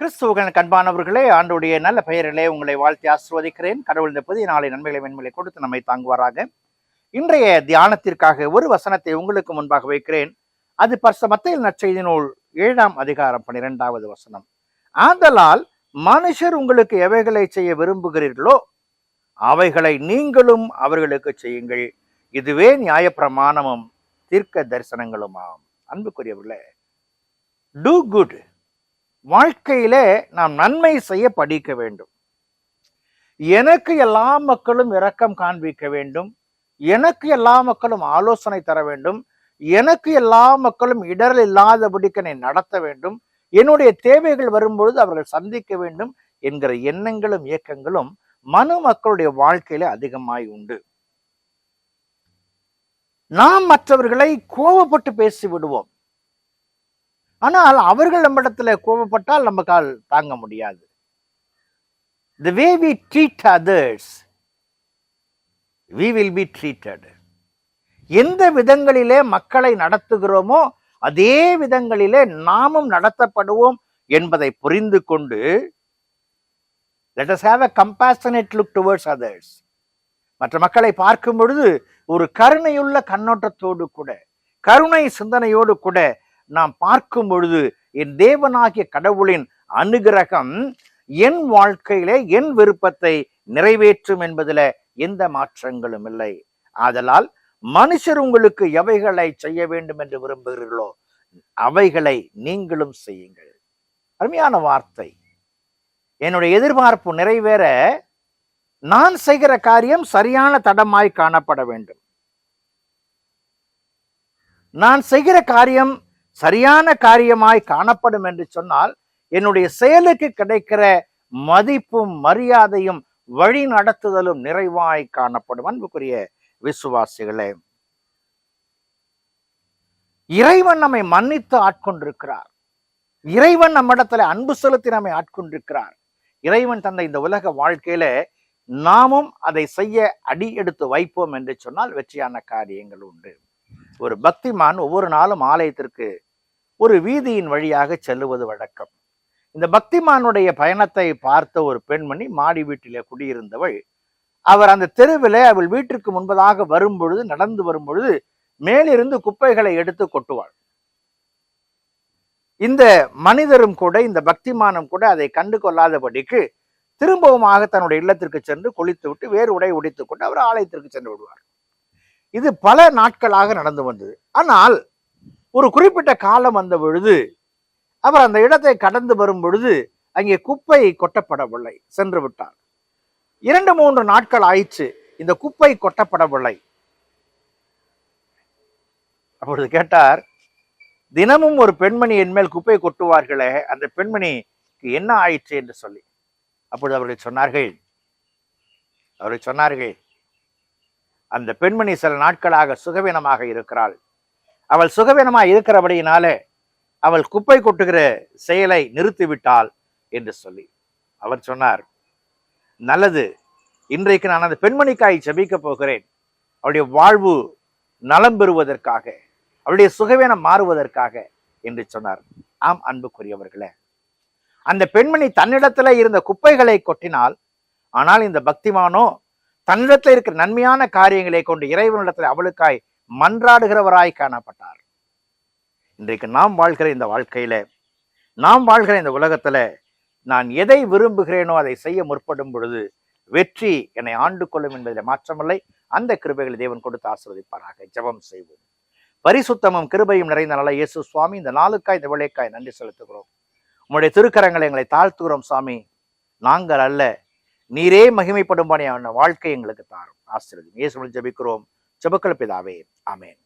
கிறிஸ்துவன் கண்பானவர்களே ஆண்டுடைய நல்ல பெயரிலே உங்களை வாழ்த்தி ஆசிர்வதிக்கிறேன். கடவுள் இந்த புதிய நாளை நன்மைகளை மென்மைகளை கொடுத்து நம்மை தாங்குவாராக. இன்றைய தியானத்திற்காக ஒரு வசனத்தை உங்களுக்கு முன்பாக வைக்கிறேன். அது பர்ச மத்தையில் நற்செய்தி நூல் ஏழாம் அதிகாரம் பன்னிரெண்டாவது வசனம். ஆதலால் மனுஷர் உங்களுக்கு எவைகளை செய்ய விரும்புகிறீர்களோ அவைகளை நீங்களும் அவர்களுக்கு செய்யுங்கள். இதுவே நியாயப்பிரமாணமும் தீர்க்க தரிசனங்களுமாம் அன்புக்குரியவர்களே டூ குட் வாழ்க்கையிலே நாம் நன்மை செய்ய படிக்க வேண்டும். எனக்கு எல்லா மக்களும் இரக்கம் காண்பிக்க வேண்டும். எனக்கு எல்லா மக்களும் ஆலோசனை தர வேண்டும். எனக்கு எல்லா மக்களும் இடரல் இல்லாதபடிக்கு என்னை நடத்த வேண்டும். என்னுடைய தேவைகள் வரும்பொழுது அவர்கள் சந்திக்க வேண்டும் என்கிற எண்ணங்களும் இயக்கங்களும் மனு மக்களுடைய வாழ்க்கையில அதிகமாய் உண்டு. நாம் மற்றவர்களை கோபப்பட்டு பேசி விடுவோம் ஆனால் அவர்கள் நம்மிடத்துல கோபப்பட்டால் நமக்கால் தாங்க முடியாது. The way we treat others we will be treated எந்த விதங்களிலே மக்களை நடத்துகிறோமோ அதே விதங்களிலே நாமும் நடத்தப்படுவோம் என்பதை புரிந்து கொண்டு let us have a compassionate look towards others மற்ற மக்களை பார்க்கும் பொழுது ஒரு கருணையுள்ள கண்ணோட்டத்தோடு கூட கருணை சிந்தனையோடு கூட நாம் பார்க்கும் பொழுது என் தேவனாகிய கடவுளின் அனுகிரகம் என் வாழ்க்கையிலே என் விருப்பத்தை நிறைவேற்றும் என்பதில் எந்த மாற்றங்களும் இல்லை. ஆதலால் மனுஷர் உங்களுக்கு எவைகளை செய்ய வேண்டும் என்று விரும்புகிறீர்களோ அவைகளை நீங்களும் செய்யுங்கள். அருமையான வார்த்தை. என்னுடைய எதிர்பார்ப்பு நிறைவேற நான் செய்கிற காரியம் சரியான தடமாய் காணப்பட வேண்டும். நான் செய்கிற காரியம் சரியான காரியமாய் காணப்படும் என்று சொன்னால் என்னுடைய செயலுக்கு கிடைக்கிற மதிப்பும் மரியாதையும் வழி நடத்துதலும் நிறைவாய் காணப்படும். அன்புக்குரிய விசுவாசிகளே இறைவன் நம்மை மன்னித்து ஆட்கொண்டிருக்கிறார். இறைவன் நம்மிடத்துல அன்பு செலுத்தி நம்மை ஆட்கொண்டிருக்கிறார். இறைவன் தந்த இந்த உலக வாழ்க்கையில நாமும் அதை செய்ய அடி எடுத்து வைப்போம் என்று சொன்னால் வெற்றியான காரியங்கள் உண்டு. ஒரு பக்திமான் ஒவ்வொரு நாளும் ஆலயத்திற்கு ஒரு வீதியின் வழியாக செல்லுவது வழக்கம். இந்த பக்திமானுடைய பயணத்தை பார்த்த ஒரு பெண்மணி மாடி வீட்டிலே குடியிருந்தவள் அவர் அந்த தெருவிலே அவள் வீட்டிற்கு முன்பதாக வரும் பொழுது நடந்து வரும் பொழுது மேலிருந்து குப்பைகளை எடுத்து கொட்டுவாள். இந்த மனிதரும் கூட இந்த பக்திமானம் கூட அதை கண்டு கொள்ளாதபடிக்கு திரும்பவுமாக தன்னுடைய இல்லத்திற்கு சென்று குளித்து விட்டு வேறு உடை உடைத்துக் கொண்டு அவர் ஆலயத்திற்கு சென்று விடுவார். இது பல நாட்களாக நடந்து வந்தது. ஆனால் ஒரு குறிப்பிட்ட காலம் வந்த பொழுது அவர் அந்த இடத்தை கடந்து வரும் பொழுது அங்கே குப்பை கொட்டப்படவில்லை சென்று விட்டார். இரண்டு மூன்று நாட்கள் ஆயிற்று இந்த குப்பை கொட்டப்படவில்லை. அப்பொழுது கேட்டார் தினமும் ஒரு பெண்மணி என் மேல் குப்பை கொட்டுவார்களே அந்த பெண்மணிக்கு என்ன ஆயிற்று? என்று சொல்லி. அப்பொழுது அவர்கள் சொன்னார்கள் அவர்கள் சொன்னார்கள் அந்த பெண்மணி சில நாட்களாக சுகவீனமாக இருக்கிறாள். அவள் சுகவீனமாக இருக்கிறபடியினாலே அவள் குப்பை கொட்டுகிற செயலை நிறுத்திவிட்டாள் என்று சொல்லி அவர் சொன்னார். நல்லது இன்றைக்கு நான் அந்த பெண்மணிக்காய் செபிக்கப் போகிறேன். அவளுடைய வாழ்வு நலம் பெறுவதற்காக அவளுடைய சுகவீனம் மாறுவதற்காக என்று சொன்னார். ஆம் அன்புக்குரியவர்களே. அந்த பெண்மணி தன்னிடத்துல இருந்த குப்பைகளை கொட்டினால் ஆனால் இந்த பக்திமானோ தன்னிடத்தில் இருக்கிற நன்மையான காரியங்களை கொண்டு இறைவனிடத்தில் அவளுக்காய் மன்றாடுகிறவராய் காணப்பட்டார். இன்றைக்கு நாம் வாழ்கிற இந்த வாழ்க்கையில நாம் வாழ்கிற இந்த உலகத்துல நான் எதை விரும்புகிறேனோ அதை செய்ய முற்படும் பொழுது வெற்றி என்னை ஆண்டு கொள்ளும் என்பதில் மாற்றமில்லை. அந்த கிருபைகளை தேவன் கொடுத்து ஆசிர்வதிப்பாராக. ஜெபம் செய்வோம். பரிசுத்தமும் கிருபையும் நிறைந்த நல்ல இயேசு சுவாமி இந்த நாளுக்காய் இந்த விளைக்காய் நன்றி செலுத்துகிறோம். உங்களுடைய திருக்கரங்களை எங்களை தாழ்த்துகிறோம் சாமி. நாங்கள் அல்ல நீரே மகிமைப்படும்படியான வாழ்க்கை எங்களுக்கு தாரும். ஆசிரியர் இயேசு ஜெபிக்கிறோம். ஜெபக்கள் பிதாவே. ஆமேன்.